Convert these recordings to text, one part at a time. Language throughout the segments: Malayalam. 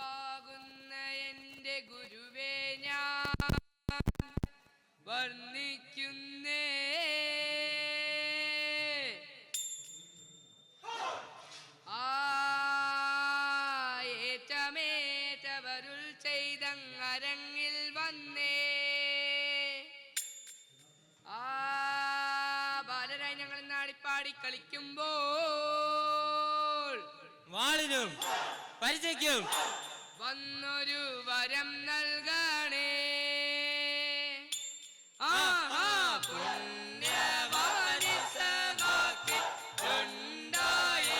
ഗുരുവാകുന്ന എന്റെ ഗുരുവേ ഞാൻ വർണിക്കുന്നേ. ആറ്റമേറ്റവരുൾ ചെയ്തങ്ങരങ്ങിൽ വന്നേ. ആ ബാലരായി ഞങ്ങൾ നാടിപ്പാടി കളിക്കുമ്പോൾ വാളിനും പരിചയ്ക്കും. വന്നൊരു വരം നൽകണേ. ആ ആ പുണ്യവാനി സഖാക്കി രണ്ടായി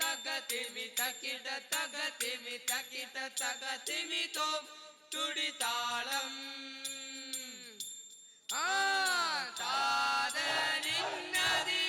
tagatimi മക്കൾ துடி தாளம். ஆ தாத நின்னதி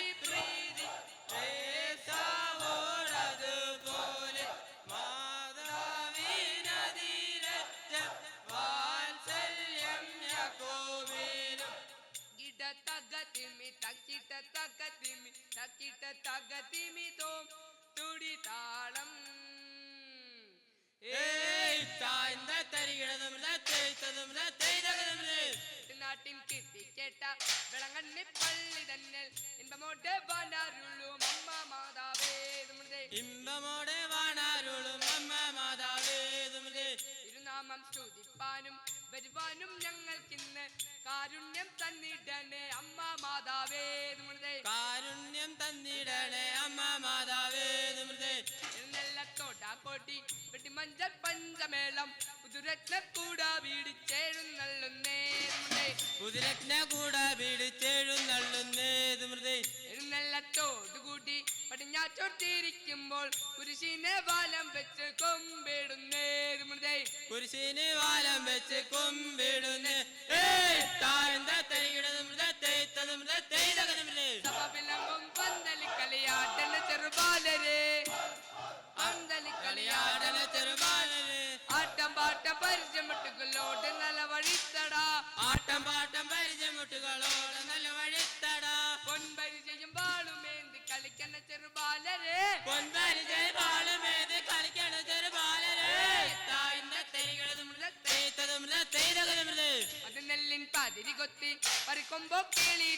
നാട്ടിൻ കിട്ടി കേട്ട വിളങ്ങണ്ണി പള്ളി തന്നെ ഇன்பമോട്ട് പാണ്ടാരുള്ളൂ അമ്മ മാതാവേ ഇമ്പമോടെ വാണാരുളും അമ്മ തുമൃതേ തിരുനാമം സ്തുതിപ്പാനും വരുവാനും ഞങ്ങൾക്കിന്ന് കാരുണ്യം തന്നിടണേ അമ്മ മാതാവേ തുമൃതേ കാരുണ്യം തന്നിടണേ അമ്മ മാതാവേതുമില്ലേ എഴുന്നള്ളത്തോടാക്കോട്ടി വെട്ടിമഞ്ചൽ പഞ്ചമേളം പുതുരത്ന കൂട വീടിച്ചേഴുന്നള്ളുന്നേ നമ്മുടെ കുതിരജ്ഞ കൂട പിടിച്ചെഴുന്നള്ളുന്നേതുമൃതേ എഴുന്നള്ളത്തോടുകൂടി പടിഞ്ഞാറ്റോർത്തിരിക്കുമ്പോൾ കുരിശിനെ വാലം വെച്ച് കൊമ്പിടുന്നേ. കുരിശിനെ വാലം വെച്ച് കൊമ്പിടുന്നേ. താഴ്ന്ന തരികിടതുമൃത തേയ്ത്തതുമൃത തേയ്തകതുമൃതേ സഭവിലങ്ങും പന്തലി കളിയാട്ടണ ചെറുബാലരെ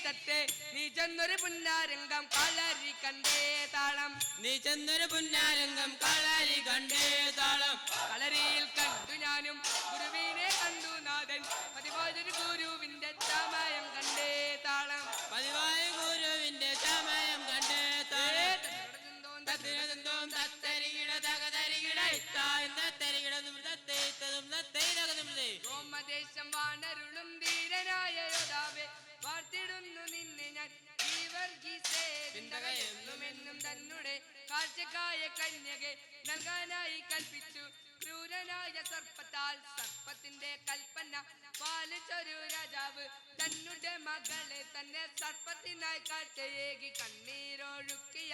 തത്തെ നീ ചെന്നൊരു പുന്നാരംഗം കളരി കണ്ടേ താളം. നീ ചെന്നൊരു പുന്നാരംഗം കളരി കണ്ടേ താളം. കളരിയിൽ കണ്ടു ഞാനും. ജീവർഗീസേ എന്നും എന്നും തന്നെ കാഴ്ചക്കായ കന്യകെ നൽകാനായി കൽപ്പിച്ചു. ക്രൂരനായ സർപ്പത്താൽ സർപ്പത്തിന്റെ കൽപ്പന പാലിച്ചൊരു രാജാവ് തന്നുടെ മകളെ തന്നെ സർപ്പത്തിനായി കാഴ്ചയേകി കണ്ണീരൊഴുക്കിയ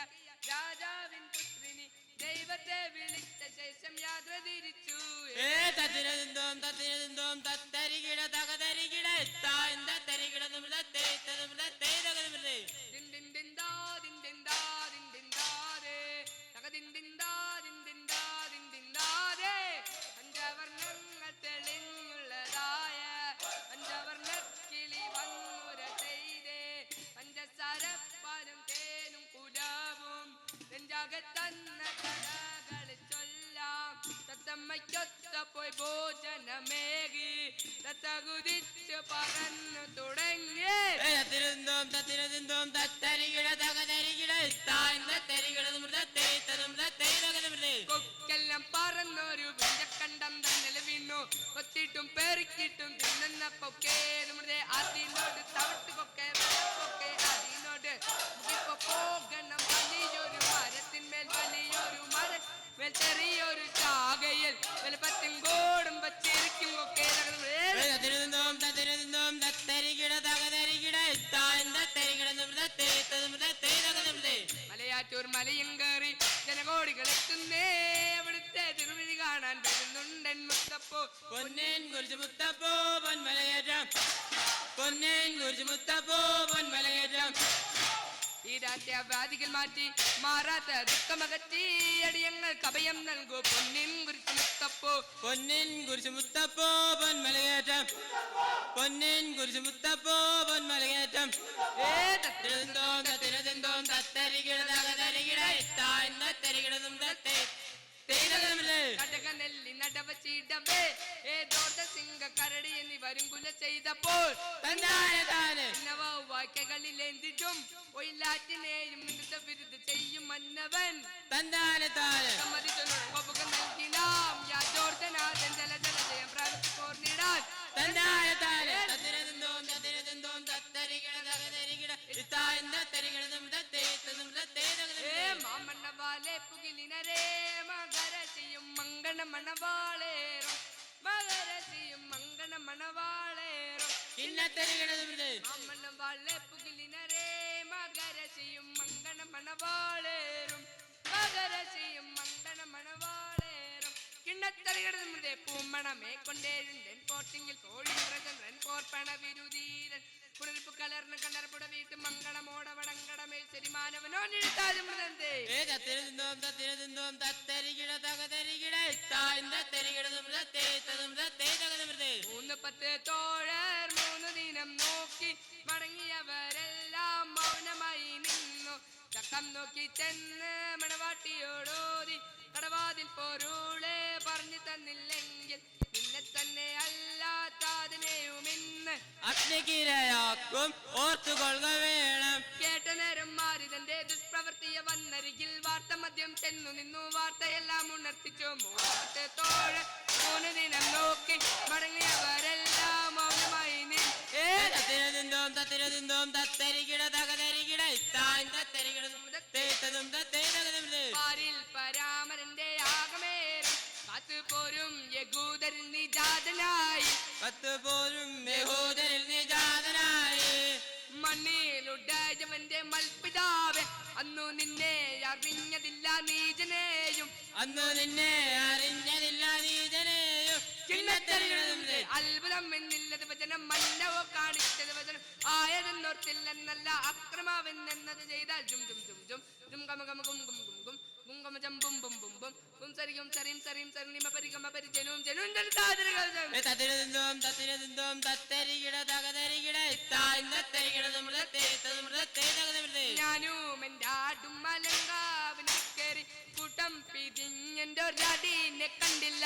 രാജാവിൻ പുത്രിനി ദൈവത്തെ വിളിച്ച ശേഷം യാത്ര തിരിച്ചു ഏ തത്തിനതും തത്തിനതും തത്തരികിട തകതരികിട ഇത്താഴ്ന്ന തരികിട നൃത്തത്തെ തതും തത്തേ തകതുമൃതേ ദിണ്ടിണ്ടാ, ദിണ്ടിണ്ടാതെ. പോയി ഭോജനമേകി തത്ത കുതിച്ച് പറന്നു തുടങ്ങി. തത്തിനതും തത്തിനതും തത്തരികിട തകതരികിട ഇത്താഴ്ന്ന തരികിട നൃത്തത്തെ തതും തത്തേ തകതുമൃതേ കൊക്കെല്ലാം പറന്നൊരു കണ്ടം തന്നെ വീണു കൊത്തിട്ടും പെറുക്കിട്ടും തിന്നുന്നപ്പൊക്കെ നമ്മുടെ അതിനോട് തവിട്ട് കൊക്കെ വെള്ളപ്പൊക്കെ അതിനോട് പോകണം. വലിയൊരു മരത്തിന്മേൽ വലിയ ചെറിയൊരു ചാകയിൽ വലുപ്പത്തിൻ കോടും വച്ചിരിക്കും ഒക്കെ തത്തിനതും തത്തിനതും തത്തരികിട തകതരികിട ഇത്താഴ്ന്ന തരികിട നൃത്തത്തെ തതും തത്തേ തകതുമൃതേ മലയാറ്റൂർ മലയും കയറി ജനകോടികൾ എത്തുന്നേ. അവിടുത്തെ തിരുവഴി കാണാൻ വരുന്നുണ്ടൻ മുത്തപ്പോ. പൊന്നേൻ കുറിച്ച് മുത്തപ്പോ ഈ രാത്യാവ്യാധികൾ മാറ്റി മാറാത്ത ദുഃഖമകറ്റി അടിയങ്ങൾക്ക് അഭയം നൽകൂ. പൊന്നിൻ കുരിശു മുത്തപ്പോ. പൊന്നിൻ കുറിച്ച് മുത്തപ്പോ പൊന്മലകേറ്റം പൊന്നിൻ കുറിച്ച് മുത്തപ്പോ പൊന്മലകേറ്റം ഏതെന്തോ തിരുന്തോം തത്തിരതിന്തോം തത്തരികിട തകതരികിട ഇത്താഴ്ന്ന തരികിടതും തത്തേ തേയിലതമില്ലേ നടവ നെല്ലി നടവച്ചിടവേ ഏതോർത്ത സിംഗ കരടി എന്നിവരും കുല ചെയ്തപ്പോൾ വാക്യകളിലേന്തിട്ടും ഒയിലാറ്റിനെയും വിരുദ്ധ ചെയ്യും മന്നവൻ തന്നാന താന് കിണ്ണത്തറികടമുടെ പൂമണമേ കൊണ്ടേഴുണ്ടൻ പോട്ടിങ്ങിൽ തോഴിന്ദ്രചന്ദ്രൻ പോർപ്പണ വിരുധീരൻ പുണർപ്പ് കലർന്ന് കണ്ണർപ്പുട വീട്ട് മംഗളമോട വടങ്കടമേ മൃതന്തേ ഏ തത്തിരതിന്തോം തത്തിരതിന്തോം തത്തരികിട തകതരികിട ഇത്താഴ്ന്ന തരികിടതും തത്തേ തതും തത്തേ മൂന്ന് പത്ത് തോഴർ മൂന്ന് ദിനം നോക്കി മടങ്ങിയവരെല്ലാം മൗനമായി നിന്നു. ചക്കം നോക്കി ചെന്ന് മണവാട്ടിയോടോതി കടവാതിൽ പോരൂളെ പറഞ്ഞു തന്നില്ലെങ്കിൽ നിന്നെ തന്നെ അല്ലാത്തതിനെയും ഇന്ന് അഗ്നിക്കിരയാക്കും. ഓർത്തുകൊള്ളുക വേണം. കേട്ട നേരം മാറി തന്റെ ദുഷ്പ്രവർത്തിയെ വന്നരികിൽ വാർത്ത മദ്യം ചെന്നു നിന്നു. വാർത്തയെല്ലാം ഉണർത്തിച്ചു. മൂന്നത്തെ തോഴ മൂന്ന് ദിനം നോക്കി മടങ്ങിയവരെല്ലാം മൗനമായി നീ ഏ ഏ തത്തിരതിന്തോം തത്തിരതിന്തോം തത്തരികിട തകതരികിട ഇത്താൻ തരികിടതും തേത്തതും തതും തത്തേ തകതമില്ലേ പാരിൽ പരാമരന്റെ ആകമേറും കാത്തുപോരും നിജാതനായി പത്ത് പോലും യഹൂദരിൽ നിജാതനായി. മണ്ണിലുണ്ടായവന്റെ മൽപിതാവ് അന്നു നിന്നെ അറിഞ്ഞതില്ല നീജനെയും. അന്നു നിന്നെ അറിഞ്ഞതില്ല നീജനെയും. അത്ഭുതം എന്നില്ലത് വചനം മന്നവോ കാണിച്ചത് വചനം. ആയതെന്നോർത്തില്ലെന്നല്ല അക്രമാവെന്നെന്നത് ചെയ്താൽ ജും ജും ജും ജും ജും ഗമ ഗും ഗും ഞാനും എന്റെ ആടും മലങ്കാവിന് കയറി കൂട്ടം പിരിഞ്ഞെന്റെ ഒരടീനെ കണ്ടില്ല.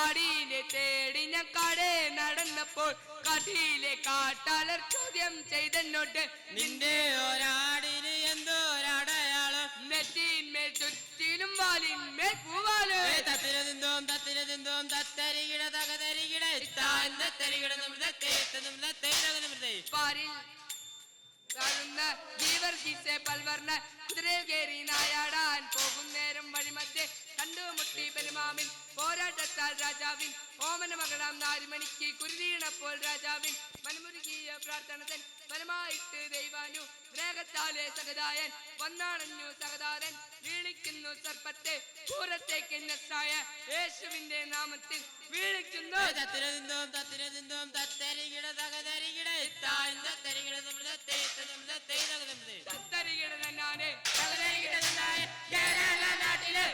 ആടീനെ തേടി ഞാൻ കാടേ നടന്നപ്പോൾ കാട്ടിലെ കാട്ടാളർ ചോദ്യം ചെയ്തെന്നോട്ട് നിന്റെ ഒരാടിന് എന്തോ ഒരടയാളം നെറ്റിന്മേൽ ചുറ്റിലും വാലിന്മേൽ പൂവാൽ. ഏ തത്തിരതിന്തോം തത്തിരതിന്തോം തത്തരികിട തകതരികിട ഇത്താഴ്ന്ന തരികിടതും തത്തേ തതും തത്തേ പാരിൽ കാണുന്ന ജീവർഗീസെ പൽവർണ കുതിരയിൽ കയറി നായാടാൻ പോകും നേരം വഴിമധ്യേ. കണ്ടുമുട്ടി പെരുമാമിൻ പോരാട്ടത്താൽ രാജാവിൻ. ഓമന മകളാം നാലുമണിക്ക് കുരുതീണപ്പോൾ രാജാവിൻ. മനമുരുകിയ പ്രാർത്ഥന തൻ ഫലമായിട്ട് ദൈവാനു ഗ്രഹത്താലെ സഹതായൻ. വന്നാണഞ്ഞു സഹതാരൻ. വീണിക്കുന്നു സർപ്പത്തെ പൂരത്തേക്ക് നസ്രായ യേശുവിന്റെ നാമത്തിൽ വീണിക്കുന്നു തത്തിരതിന്തോം തത്തിരതിന്തോം തത്തരികിട തകതരികിട. തത്തേ തകതരികിട കേരള നാട്ടിലെ